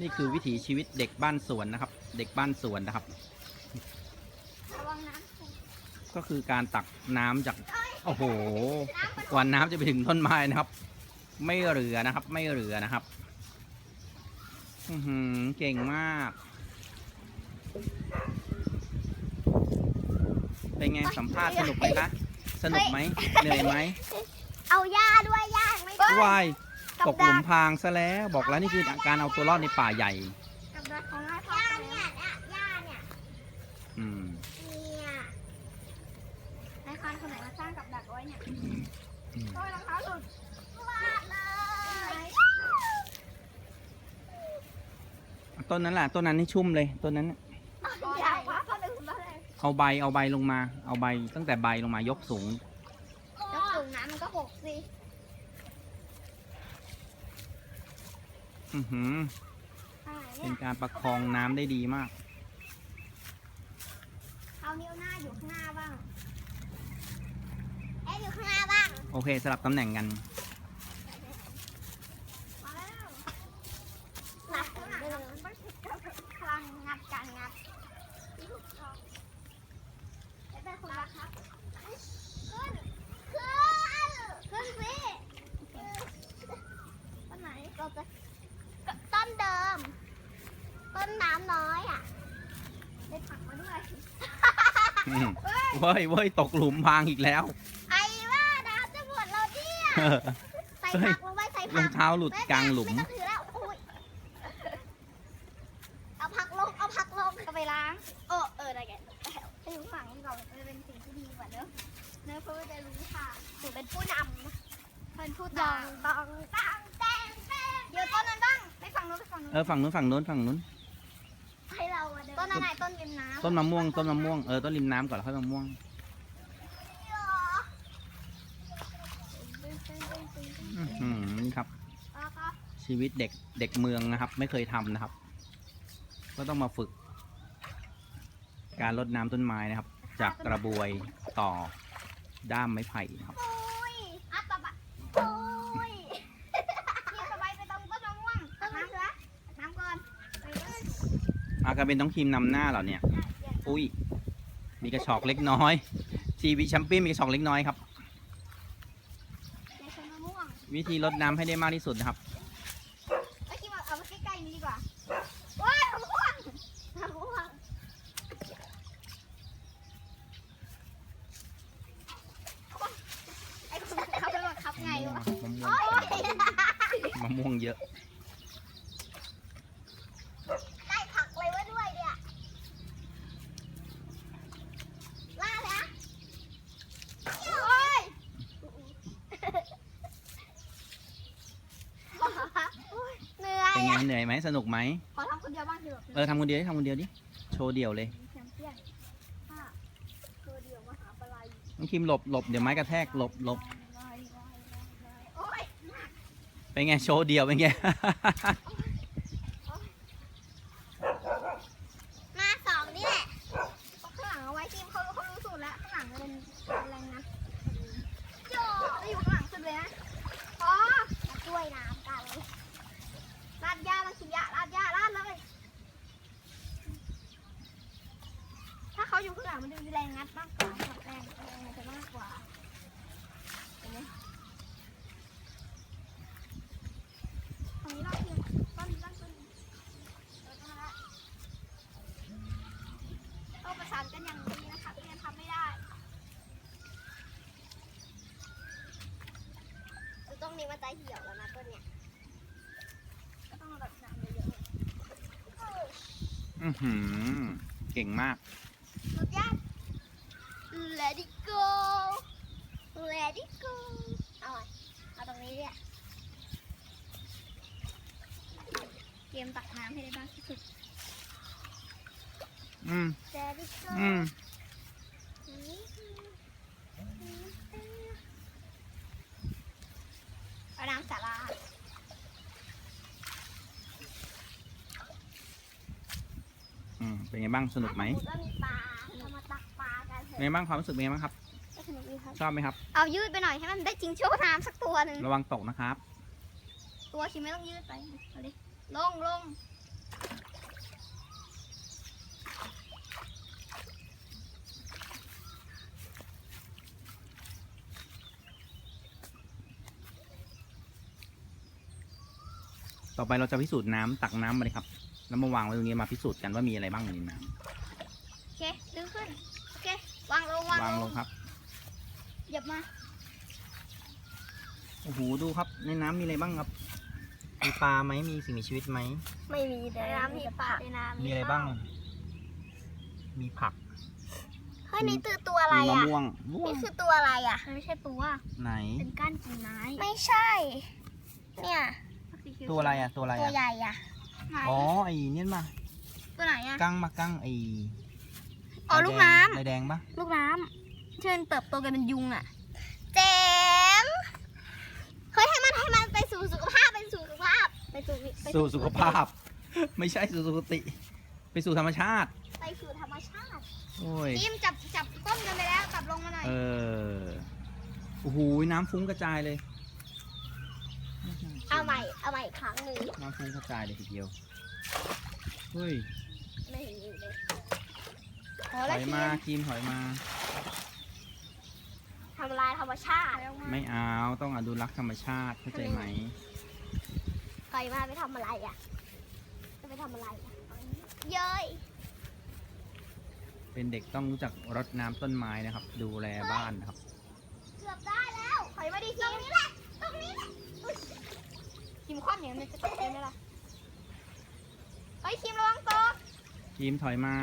นี่คือวิถีชีวิตเด็กบ้านสวนนะครับ เด็กบ้านสวนนะครับระวังน้ำท่วมก็คือการตักน้ำจาก โอ้โหกว่าน้ำจะไปถึงต้นไม้นะครับ ไม่เหลือนะครับ ไม่เหลือนะครับอือหือเก่งมาก เป็นไงสัมภาษณ์สนุกไหมคะ สนุกไหมเหนื่อยไหม เอาหญ้าด้วยหญ้าไม่ได้วาย ตกหลุมพรางซะแล้ว บอกแล้วนี่คือการเอาตัวรอดในป่าใหญ่ กับดักของนายพ่อหญ้าเนี่ยเนี่ยหญ้าเนี่ยอืมเนี่ยนายคานคนไหนมาสร้างกับดักไว้เนี่ยอืมโอ้ยรองเท้าหลุดลาดเลยต้นนั้นแหละต้นนั้นนี่ชุ่มเลยต้นนั้นน่ะใหญ่มากคนอื่นมาเลยเอาใบเอาใบลงมา เอาใบตั้งแต่ใบลงมายกสูง ยกสูงน้ำมันก็หกสิ อือหือใช่เป็เนี่นยการประคองน้ำได้ดีมาก เอานิ้วหน้าอยู่ข้างหน้าบ้าง เอ๊ะอยู่ข้างหน้าบ้าง โอเคสลับตำแหน่งกัน มาแล้วหนักข้างหลังมันไม่ผิดกับพลังงัดการงัดที่ถูกต้องเอ๊ะเป็นคนละครับขึ้นขึ้นขึ้นสิต้นไหนเราจะต้นเดิม ต้นน้ำน้อยอะได้ผักมาด้วย อืมเว้ยเว้ยตกหลุมพรางอีกแล้ว ไอ้ว่าน้ำจะหมดแล้วเนี่ย ใส่ผักลงไปใส่รผัองกเท้าหลุดกลางหลุม ไม่ต้องถือแล้วอุ๊ยเอาผักลง เอาผักลงก็ไปล้างเออเออได้แกให้รู้ฝั่งนี้ก่อนมันจะเป็นสิ่งที่ดีกว่าเนอะเนอะเพื่อจะรู้ค่ะหนูเป็นผู้นำเป็นผู้ตองตองตังแตงแตงเดี๋ยวต้นนั้นบ้างไปฝั่งนู้นไปฝั่งนู้น เออ ฝั่งนู้นฝั่งนู้นฝั่งนู้น ให้เราอะเดิน ต้นอะไรต้นริมน้ำต้นมะม่วงต้นมะม่วงเออต้นริมน้ำก่อนแล้วค่อยมะม่วง อือหือนี่ครับชีวิตเด็กเด็กเมืองนะครับ ไม่เคยทำนะครับ ก็ต้องมาฝึก การรดน้ำต้นไม้นะครับ จากกระบวยต่อด้ามไม้ไผ่นะครับ โอ้ยอัปปะบะโอ้ยพี่สบายไปตรงต้นมะม่วงตักน้ำเถอะตักน้ำก่อนไปเลย อากาเป็นต้องทีมนำหน้าเหรอเนี่ย อุ้ย มีกระชอกเล็กน้อย ชีวิตแชมเปี้ยนมีกระชอกเล็กน้อยครับ ในชนมะม่วงวิธีรดน้ำให้ได้มากที่สุดนะครับไอ้ที่มาเอามาใกล้ๆนี้ดีกว่าว้ายมะม่วงมะม่วงไอ้คนเขาไปบังคับไงวะ มะม่วโอ๊งยมะม่วงเยอะ ได้ผักเลยไว้ด้วยเนี่ยลาดนะโอ๊ย เหนื่อยเป็นไงอะเหนื่อยไหมสนุกไหมขอทำคนเดียวบ้างเถอะเออทำคนเดียวดิทำคนเดียวดิโชว์เดี่ยวเลยแชมเปี้ยนห้าตัวเดียวมหาปลายน้องคิมหลบหลบเดี๋ยวไม้กระแทกหลบหลบโอ้ยเป็นไงโชว์เดี่ยวเป็นไง มาสองนี่แหละข้างหลังเอาไว้ทีมเขาเขารู้สูตรแล้วข้างหลังมันเป็นอะไรนะโย่อยู่ข้างหลังสุดเลยนะอ๋อมาช่วยน้ำกันราดยามากินยาราดยาราดเลย ถ้าเขาอยู่ข้างหลังมันจะมีแรงงัดมากกว่าครับแรงแรงมันจะมากกว่าเห็นไหมตรงนี้เราทีมต้นต้นต้นเออต้นละ ต้องประสานกันอย่างดีนะคะไม่งั้นทำไม่ได้คือต้นนี้มันจะ เหี่ยวแล้วนะต้นเนี้ยก็ต้องรดน้ำเยอะอือหือเก่งมากๆรดยาก Let it go Let it go เอาอะเอาตรงนี้เนี่ยเกมตักน้ำให้ได้มากที่สุด อืม Let it go อืม เป็นไงบ้างสนุกไหมก็มีปลาเมาตักปลากันเป็นไงบ้างความรู้สึกเป็นไงบ้างครับ ชอบไหมครับ เอายืดไปหน่อยให้มันได้จริงโชว์น้ำสักตัวหนึ่งระวังตกนะครับ ตัวคิมไม่ต้องยืดไปเอาดิลงลงต่อไปเราจะพิสูจน์น้ำตักน้ำมาเลยครับ แล้วมาวางไว้ตรงนี้มาพิสูจน์กันว่ามีอะไรบ้างในน้โอเคดึงขึ้น โอเค วางลงำวางวางลลงงครับเหยียบมา โอ้โหดูครับ ในน้ำมีอะไรบ้างครับ มีปลาไหมมีสิ่งมีชีวิตไหมไม่มีแต่น้ำมีปลาในน้ำมีอะไรบ้าง มีผักเฮ้ยนี่คือตัวอะไรมีมะอะ ม่วงม่วนี่งคือตัวอะไรอะ มันไม่ใช่ตัว ไหน เป็นก้านกิ่งไม้ไม่ใช่ เนี่ย ตัวอะไรอะตัวอะไรตัวอะ ใหญ่อะ ไหนอ๋อไอ้เนี่ยมาตัวไหนอะกั้งมากั้งไอ้อ๋อลูกน้ำลายแดงปะลูกน้ำเชิญเติบโตกันเป็นยุงอะเจ๋งเฮ้ยให้มันให้มันไปสู่สุขภาพไปสู่สุขภาพไปสู่ไปสู่สุขภาพ ไม่ใช่สู่สุขติ ไปสู่ธรรมชาติ ไปสู่ธรรมชาติโอ้ยทีมจับจับก้มกันไปแล้วจับลงมาหน่อยเออโอ้โหน้ำฟุ้งกระจายเลย เอาใหม่เอาให ม่อีกครั้งหนึ่งน้ำฟุ้งกระจายเลยทีเดียว เฮ้ย ไม่เห็นอยู่เลยพอถแล้วอยทีมมาคีมถอยมา ทำลายธรรมชาติไม่เอา ต้องอนุรักษ์ธรรมชาติ เข้าใจไหมใครมาไปทำอะไรอะจะไปทำอะไรอะเย้ยเป็นเด็กต้องรู้จักรดน้ำต้นไม้นะครับ ดูแลบ้านนะครับ เกือบได้แล้วถอยมาดิทีตรงนี้แหละตรงนี้แหละ อุ๊ยทีมคว่ำอย่างนี้มันจะตกได้ไหมล่ะเฮ้ยทีมระวังตกครีมถอยมา